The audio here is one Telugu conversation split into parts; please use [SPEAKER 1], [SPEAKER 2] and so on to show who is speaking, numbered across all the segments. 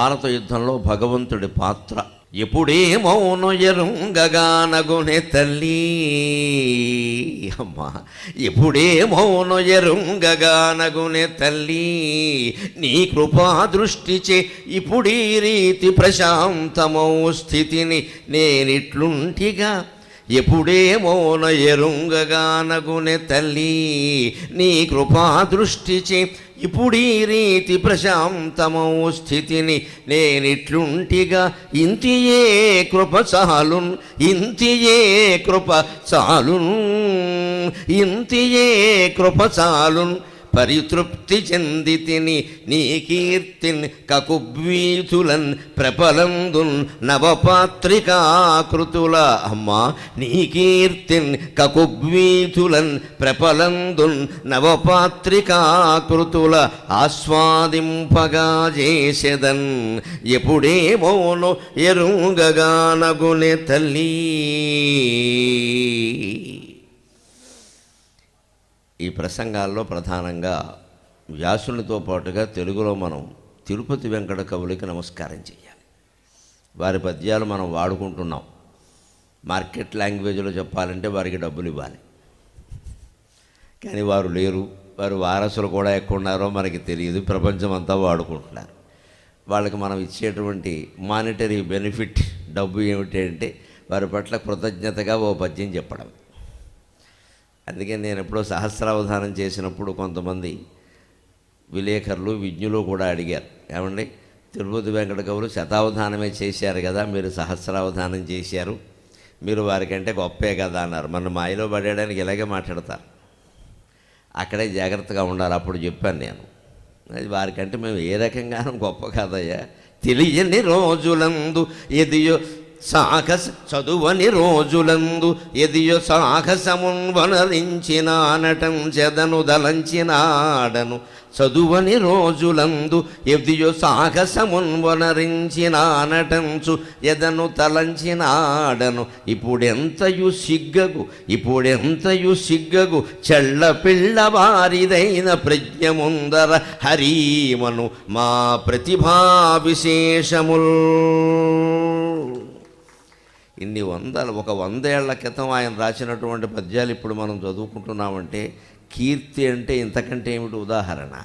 [SPEAKER 1] మహాభారత యుద్ధంలో భగవంతుడి పాత్ర. ఎప్పుడేమోను ఎరుంగగానగునే తల్లి. అమ్మా ఎప్పుడేమోను ఎరుంగగానగునే తల్లి. నీ కృపా దృష్టిచే ఇప్పుడీ రీతి ప్రశాంతమౌ స్థితిని నేనిట్లుంటిగా ఎప్పుడేమోన ఎరుంగగానగునె తల్లి నీ కృపా దృష్టిచి ఇప్పుడీ రీతి ప్రశాంతమౌ స్థితిని నేనిట్లుంటిగా. ఇంతియే కృప చాలున్ ఇంతియే కృప చాలున్ ఇంతియే కృప చాలున్. పరితృప్తి చెందితిని నీ కీర్తిన్ కకుబ్వీతులన్ ప్రపలందున్ నవపాత్రికాకృతుల. అమ్మా నీ కీర్తిన్ కకుబ్వీతులన్ ప్రపలందున్ నవపాత్రికాకృతుల ఆస్వాదింపగా చేసెదన్ ఎప్పుడేమోనో ఎరుంగగానగునే తల్లి. ఈ ప్రసంగాల్లో ప్రధానంగా వ్యాసునితో పాటుగా తెలుగులో మనం తిరుపతి వెంకట కవులకి నమస్కారం చేయాలి వారి పద్యాలు మనం వాడుకుంటున్నాం. మార్కెట్ లాంగ్వేజ్లో చెప్పాలంటే వారికి డబ్బులు ఇవ్వాలి. కానీ వారు లేరు. వారు వారసులు కూడా ఎక్కడున్నారో మనకి తెలియదు. ప్రపంచం అంతా వాడుకుంటున్నారు. వాళ్ళకి మనం ఇచ్చేటువంటి మానిటరీ బెనిఫిట్ డబ్బు ఏమిటి అంటే వారి పట్ల కృతజ్ఞతగా ఓ పద్యం చెప్పడం. అందుకే నేను ఎప్పుడో సహస్రావధానం చేసినప్పుడు కొంతమంది విలేకరులు విజ్ఞులు కూడా అడిగారు. ఏమండి? తిరుపతి వెంకట కవులు శతావధానమే చేశారు కదా మీరు సహస్రావధానం చేశారు. మీరు వారికంటే గొప్పే కదా అన్నారు. మన మాయలో పడేయడానికి ఇలాగే మాట్లాడతారు. అక్కడే జాగ్రత్తగా ఉండాలి అప్పుడు చెప్పాను నేను. అది వారికంటే మేము ఏ రకంగానూ గొప్ప కాదయ్యా. తెలియని రోజులందు ఎదియో సాహస చదువని రోజులందు ఎదియో సాహసమున్ వనరించినానటం చెదను దలంచినాడను. చదువని రోజులందు ఎదియో సాహసమున్ వనరించినానటంచు ఎదను తలంచినాడను. ఇప్పుడెంతయు సిగ్గగు ఇప్పుడెంతయు సిగ్గగు చెళ్ళ పిల్లవారిదైన ప్రజ్ఞ ముందర హరీమను మా ప్రతిభా విశేషముల్. ఇన్ని వందల ఒక వందేళ్ళ క్రితం ఆయన రాసినటువంటి పద్యాలు ఇప్పుడు మనం చదువుకుంటున్నామంటే కీర్తి అంటే ఇంతకంటే ఏమిటి ఉదాహరణ?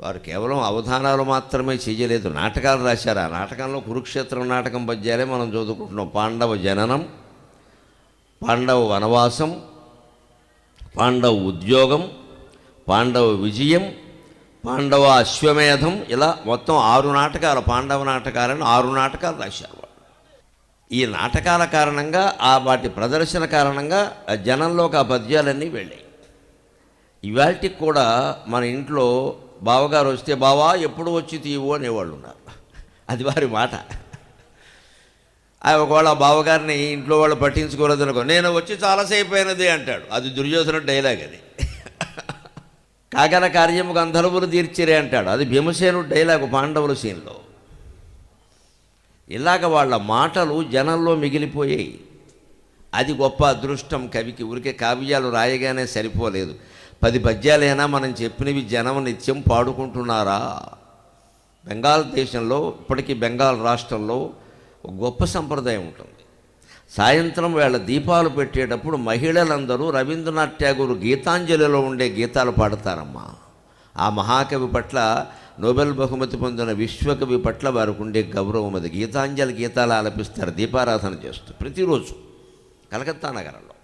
[SPEAKER 1] వారు కేవలం అవధానాలు మాత్రమే చేయలేదు. నాటకాలు రాశారు. ఆ నాటకంలో కురుక్షేత్రం నాటకం పద్యాలే మనం చదువుకుంటున్నాం. పాండవ జననం పాండవ వనవాసం పాండవ ఉద్యోగం పాండవ విజయం పాండవ అశ్వమేధం ఇలా మొత్తం ఆరు నాటకాలు పాండవ నాటకాలను ఆరు నాటకాలు రాశారు. ఈ నాటకాల కారణంగా ఆ వాటి ప్రదర్శన కారణంగా జనంలోకి ఆ పద్యాలన్నీ వెళ్ళాయి. ఇవాటికి కూడా మన ఇంట్లో బావగారు వస్తే బావా ఎప్పుడు వచ్చి తీవు? అనేవాళ్ళు ఉన్నారు. అది వారి మాట. ఆ ఒకవేళ ఆ బావగారిని ఇంట్లో వాళ్ళు పట్టించుకోలేదు అనుకో నేను వచ్చి చాలాసేపు అయినది అంటాడు. అది దుర్యోధన డైలాగ్ అది. కాగల కార్యము గంధర్వులు తీర్చిరే అంటాడు. అది భీమసేనుడు డైలాగ్ పాండవుల సీన్లో. ఇలాగ వాళ్ళ మాటలు జనంలో మిగిలిపోయాయి. అది గొప్ప అదృష్టం కవికి. ఊరికే కావ్యాలు రాయగానే సరిపోలేదు. పది పద్యాలైనా మనం చెప్పినవి జనం నిత్యం పాడుకుంటున్నారా? బెంగాల్ దేశంలో ఇప్పటికీ బెంగాల్ రాష్ట్రంలో ఒక గొప్ప సంప్రదాయం ఉంటుంది. సాయంత్రం వేళ దీపాలు పెట్టేటప్పుడు మహిళలందరూ రవీంద్రనాథ్ ఠాగూర్ గీతాంజలిలో ఉండే గీతాలు పాడతారమ్మా. ఆ మహాకవి పట్ల నోబెల్ బహుమతి పొందిన విశ్వకవి పట్ల వారికి ఉండే గౌరవం అది. గీతాంజలి గీతాలు ఆలపిస్తారు దీపారాధన చేస్తూ ప్రతిరోజు కలకత్తా నగరంలో.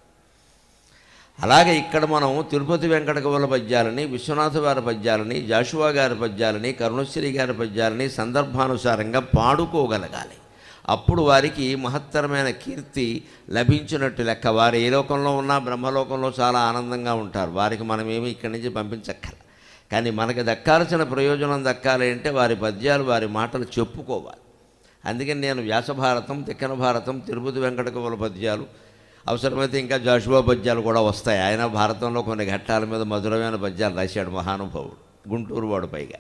[SPEAKER 1] అలాగే ఇక్కడ మనం తిరుపతి వెంకట కవుల పద్యాలని విశ్వనాథ వారి పద్యాలని జాషువా గారి పద్యాలని కరుణశ్రీ గారి పద్యాలని సందర్భానుసారంగా పాడుకోగలగాలి. అప్పుడు వారికి మహత్తరమైన కీర్తి లభించినట్టు లెక్క. వారు ఏ లోకంలో ఉన్నా బ్రహ్మలోకంలో చాలా ఆనందంగా ఉంటారు. వారికి మనమేమి ఇక్కడి నుంచి పంపించక్కర్ కానీ మనకి దక్కాల్సిన ప్రయోజనం దక్కాలి అంటే వారి పద్యాలు వారి మాటలు చెప్పుకోవాలి. అందుకని నేను వ్యాసభారతం తిక్కన భారతం తిరుపతి వెంకటకవుల పద్యాలు అవసరమైతే ఇంకా జాషువా పద్యాలు కూడా వస్తాయి. ఆయన భారతంలో కొన్ని ఘట్టాల మీద మధురమైన పద్యాలు రాశాడు మహానుభావుడు గుంటూరు వాడు పైగా.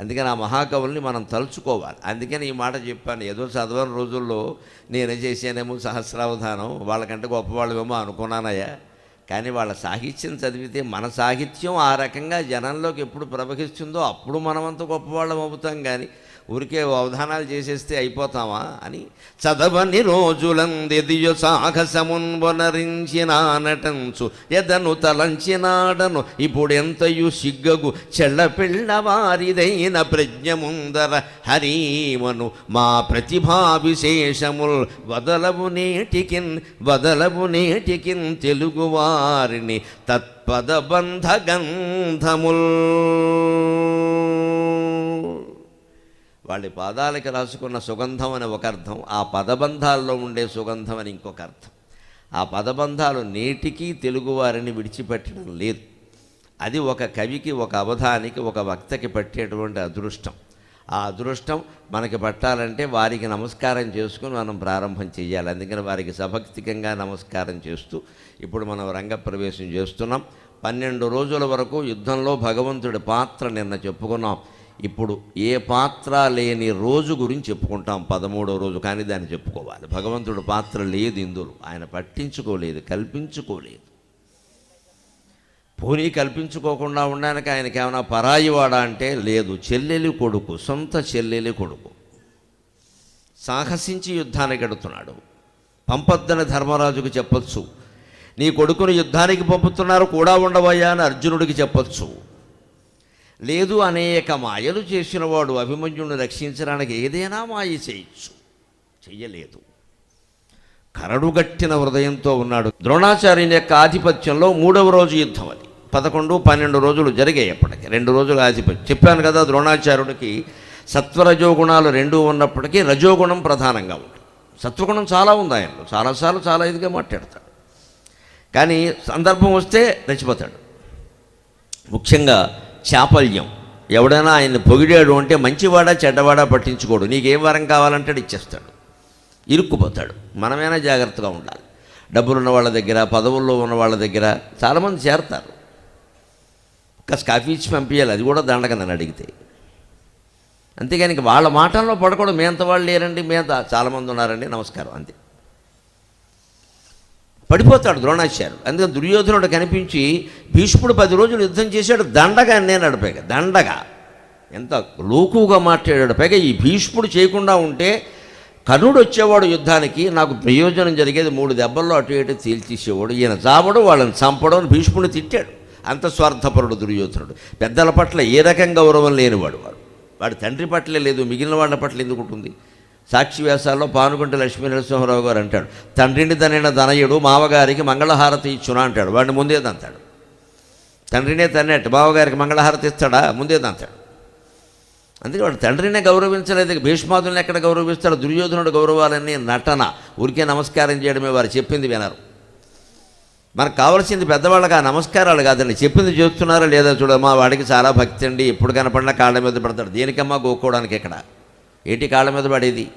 [SPEAKER 1] అందుకని ఆ మహాకవుల్ని మనం తలుచుకోవాలి. అందుకని ఈ మాట చెప్పాను. ఏదో చదవని రోజుల్లో నేనే చేశానేమో సహస్రావధానం వాళ్ళకంటే గొప్పవాళ్ళమేమో అనుకున్నానయ్యా. కానీ వాళ్ళ సాహిత్యం చదివితే మన సాహిత్యం ఆ రకంగా జనంలోకి ఎప్పుడు ప్రవహిస్తుందో అప్పుడు మనమంత గొప్పవాళ్ళం అవుతాం కానీ ఊరికే అవధానాలు చేసేస్తే అయిపోతామా అని చదవని రోజులందెదియో సాహసమున్వనరించినానటంచు ఎదను తలంచినాడను ఇప్పుడెంతయు సిగ్గగు చెళ్ళపిళ్ళ వారిదైన ప్రజ్ఞ ముందర హరీమను మా ప్రతిభా విశేషముల్ వదలవు నేటికిన్ వదలవు నేటికిన్ తెలుగువారిని తత్పదబంధ గంధముల్ వాళ్ళ పాదాలకి రాసుకున్న సుగంధం అని ఒక అర్థం ఆ పదబంధాల్లో ఉండే సుగంధం అని ఇంకొక అర్థం. ఆ పదబంధాలు నేటికీ తెలుగువారిని విడిచిపెట్టడం లేదు. అది ఒక కవికి ఒక అవధానికి ఒక వక్తకి పట్టేటువంటి అదృష్టం. ఆ అదృష్టం మనకి పట్టాలంటే వారికి నమస్కారం చేసుకుని మనం ప్రారంభం చేయాలి అందుకని వారికి సభక్తికంగా నమస్కారం చేస్తూ ఇప్పుడు మనం రంగప్రవేశం చేస్తున్నాం. పన్నెండు రోజుల వరకు యుద్ధంలో భగవంతుడి పాత్ర నిన్న చెప్పుకున్నాం. ఇప్పుడు ఏ పాత్ర లేని రోజు గురించి చెప్పుకుంటాం పదమూడో రోజు కానీ దాన్ని చెప్పుకోవాలి. భగవంతుడు పాత్ర లేదు ఇందులో. ఆయన పట్టించుకోలేదు కల్పించుకోలేదు. పోనీ కల్పించుకోకుండా ఉండడానికి ఆయనకి ఏమైనా పరాయివాడా అంటే లేదు. చెల్లెలి కొడుకు సొంత చెల్లెలి కొడుకు. సాహసించి యుద్ధానికి ఎడుతున్నాడు. పంపొద్దని ధర్మరాజుకు చెప్పచ్చు. నీ కొడుకును యుద్ధానికి పంపుతున్నారు కూడా ఉండవయ్యా అని అర్జునుడికి చెప్పచ్చు. లేదు అనేక మాయలు చేసినవాడు అభిమన్యుడిని రక్షించడానికి ఏదైనా మాయ చేయొచ్చు. చెయ్యలేదు. కరడుగట్టిన హృదయంతో ఉన్నాడు. ద్రోణాచార్యుని యొక్క ఆధిపత్యంలో మూడవ రోజు యుద్ధం అది. పదకొండు పన్నెండు రోజులు జరిగాయి అప్పటికి. రెండు రోజులు ఆధిపత్యం. చెప్పాను కదా ద్రోణాచార్యుడికి సత్వరజోగుణాలు రెండు ఉన్నప్పటికీ రజోగుణం ప్రధానంగా ఉంటుంది సత్వగుణం చాలా ఉంది ఆయనలో. చాలాసార్లు చాలా ఇదిగా మాట్లాడతాడు. కానీ సందర్భం వస్తే రెచ్చిపోతాడు. ముఖ్యంగా చాపల్యం. ఎవడైనా ఆయన్ని పొగిడాడు అంటే మంచివాడా చెడ్డవాడా పట్టించుకోడు. నీకేం వరం కావాలంటే ఇచ్చేస్తాడు. ఇరుక్కుపోతాడు. మనమైనా జాగ్రత్తగా ఉండాలి. డబ్బులు ఉన్న వాళ్ళ దగ్గర పదవుల్లో ఉన్న వాళ్ళ దగ్గర చాలామంది చేరతారు. కాస్త కాఫీ ఇచ్చి పంపించాలి అది కూడా దండక నన్ను అడిగితే. అంతేగాని వాళ్ళ మాటల్లో పడకూడదు. మేంత వాళ్ళు లేరండి. మేంత చాలామంది ఉన్నారండి. నమస్కారం. అంతే. పడిపోతాడు ద్రోణాచార్యుడు. అందుకని దుర్యోధనుడు కనిపించి భీష్ముడు పది రోజులు యుద్ధం చేశాడు. దండగా నేను పైగా దండగా. ఎంత లోకుగా మాట్లాడాడు. పైగా ఈ భీష్ముడు చేయకుండా ఉంటే కర్ణుడు వచ్చేవాడు యుద్ధానికి. నాకు ప్రయోజనం జరిగేది మూడు దెబ్బల్లో అటు ఇటు తేల్చేసేవాడు ఈయన చావడం వాళ్ళని చంపడం అని భీష్ముడిని తిట్టాడు. అంత స్వార్థపరుడు దుర్యోధనుడు. పెద్దల పట్ల ఏ రకం గౌరవం లేనివాడు వాడు. వాడి తండ్రి పట్లే లేదు మిగిలిన వాళ్ళ పట్ల ఎందుకు ఉంటుంది? సాక్షి వ్యాసాల్లో పానుకుంట లక్ష్మీ నరసింహరావు గారు అంటాడు తండ్రిని తనైన ధనయుడు మావగారికి మంగళహారతి ఇచ్చునా అంటాడు. వాడిని ముందే తంతాడు తండ్రినే తన్నట్టు బావగారికి మంగళహారతి ఇస్తాడా? ముందే తంతాడు అందుకే వాడు తండ్రినే గౌరవించలేదు. ఇక భీష్మాదుల్ని ఎక్కడ గౌరవిస్తాడు? దుర్యోధనుడు గౌరవాలన్నీ నటన. ఊరికే నమస్కారం చేయడమే వారు చెప్పింది వినరు. మనకు కావాల్సింది పెద్దవాళ్ళకి ఆ నమస్కారాలు కాదండి. చెప్పింది చేస్తున్నారా లేదా చూడమ్మా వాడికి చాలా భక్తి అండి. ఎప్పుడు కనపడినా కాళ్ళ మీద పడతాడు. దేనికమ్మా గోకోవడానికి ఇక్కడ? ఏటి కాళ్ళ మీద పడేది?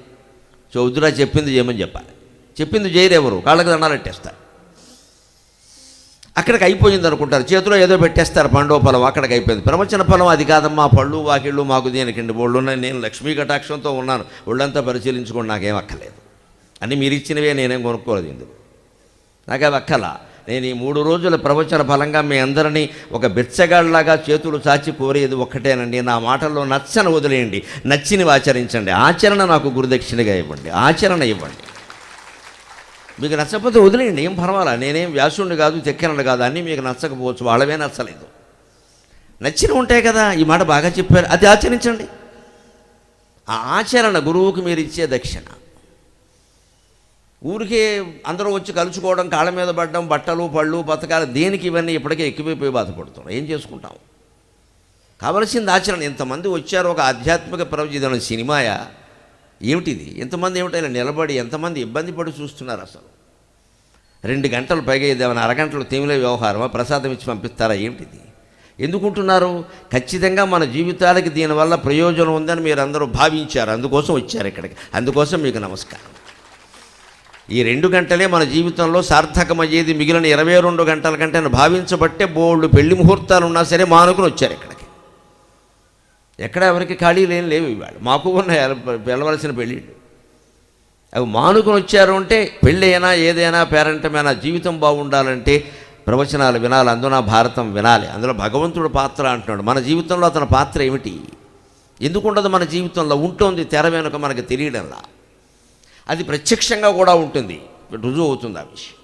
[SPEAKER 1] చౌదరా చెప్పింది చేయమని చెప్పాలి చెప్పింది చేయరెవరు? కాళ్ళకి దండాలెట్టేస్తారు అక్కడికి అయిపోయింది అనుకుంటారు. చేతిలో ఏదో పెట్టేస్తారు పండో పొలం అక్కడికి అయిపోయింది. ప్రవచన పొలం అది కాదమ్మా పళ్ళు వాకిళ్ళు మాకు దేనికండి బోళ్ళు ఉన్నాయి. నేను లక్ష్మీ కటాక్షంతో ఉన్నాను. ఒళ్ళంతా పరిశీలించుకోండి నాకేం అక్కర్లేదు. అన్నీ మీరు ఇచ్చినవే నేనేం కొనుక్కోలేదు ఇందుకు నాకేం అక్కలా నేను ఈ మూడు రోజుల ప్రవచన ఫలంగా మీ అందరినీ ఒక బెచ్చగాళ్ళలాగా చేతులు చాచి కోరేది ఒక్కటేనండి. నా మాటల్లో నచ్చని వదిలేయండి. నచ్చినవి ఆచరించండి. ఆచరణ నాకు గురుదక్షిణగా ఇవ్వండి. ఆచరణ ఇవ్వండి. మీకు నచ్చకపోతే వదిలేయండి. ఏం పర్వాలా? నేనేం వ్యాసుడిని కాదు చెక్కినడు కాదు. అన్నీ మీకు నచ్చకపోవచ్చు. వాళ్ళవే నచ్చలేదు. నచ్చిన ఉంటాయి కదా. ఈ మాట బాగా చెప్పారు. అది ఆచరించండి. ఆ ఆచరణ గురువుకు మీరు ఇచ్చే దక్షిణ. ఊరికే అందరూ వచ్చి కలుసుకోవడం కాళ్ళ మీద పడడం బట్టలు పళ్ళు బతకాలు దేనికి ఇవన్నీ ఇప్పటికే ఎక్కువైపోయి బాధపడుతున్నాం. ఏం చేసుకుంటాం? కావలసింది ఆచరణ. ఇంతమంది వచ్చారు ఒక ఆధ్యాత్మిక ప్రవచనం సినిమాయా? ఏమిటిది? ఎంతమంది ఏమిటైనా నిలబడి ఎంతమంది ఇబ్బంది పడి చూస్తున్నారు అసలు? రెండు గంటలు పైగా ఇదేమైనా అరగంటలు తేమిలే వ్యవహారమా? ప్రసాదం ఇచ్చి పంపిస్తారా? ఏమిటిది? ఎందుకుంటున్నారు? ఖచ్చితంగా మన జీవితాలకి దీనివల్ల ప్రయోజనం ఉందని మీరు అందరూ భావించారు. అందుకోసం వచ్చారు ఇక్కడికి. అందుకోసం మీకు నమస్కారం. ఈ రెండు గంటలే మన జీవితంలో సార్థకమయ్యేది మిగిలిన ఇరవై రెండు గంటల కంటే భావించబట్టే బోర్డు పెళ్ళి ముహూర్తాలు ఉన్నా సరే మానుకుని వచ్చారు ఇక్కడికి. ఎక్కడ ఎవరికి ఖాళీ లేని లేవు ఇవాళ. మాకు ఉన్నాయి వెళ్ళవలసిన పెళ్ళిళ్ళు. అవి మానుకుని వచ్చారు అంటే పెళ్ళైనా ఏదైనా పేరెంటమైనా జీవితం బాగుండాలంటే ప్రవచనాలు వినాలి అందున భారతం వినాలి. అందులో భగవంతుడు పాత్ర అంటున్నాడు. మన జీవితంలో అతని పాత్ర ఏమిటి? ఎందుకు ఉండదు మన జీవితంలో? ఉంటుంది తెర వెనుక మనకు తెలియడంలా. అది ప్రత్యక్షంగా కూడా ఉంటుంది. రుజువు అవుతుంది ఆ విషయం.